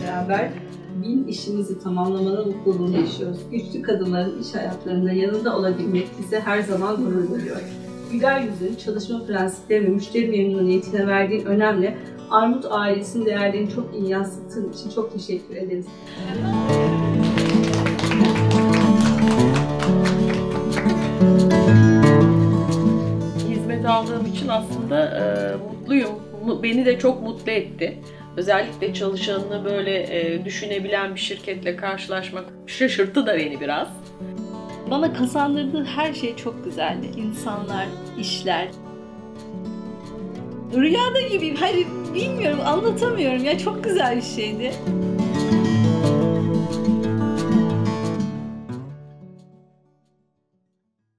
Beraber bin işimizi tamamlamanın mutluluğunu yaşıyoruz. Güçlü kadınların iş hayatlarında yanında olabilmek bize her zaman gurur veriyor. Güler yüzün çalışma prensipleri ve müşteri memnuniyetine verdiğin önemle Armut ailesinin değerlerini çok iyi yansıttığın için çok teşekkür ederiz. Evet. Aldığım için aslında e, mutluyum. Mu- Beni de çok mutlu etti. Özellikle çalışanını böyle e, düşünebilen bir şirketle karşılaşmak şaşırttı da beni biraz. Bana kazandırdığı her şey çok güzeldi. İnsanlar, işler. Rüyada gibiyim. Hani bilmiyorum, anlatamıyorum ya. Çok güzel bir şeydi.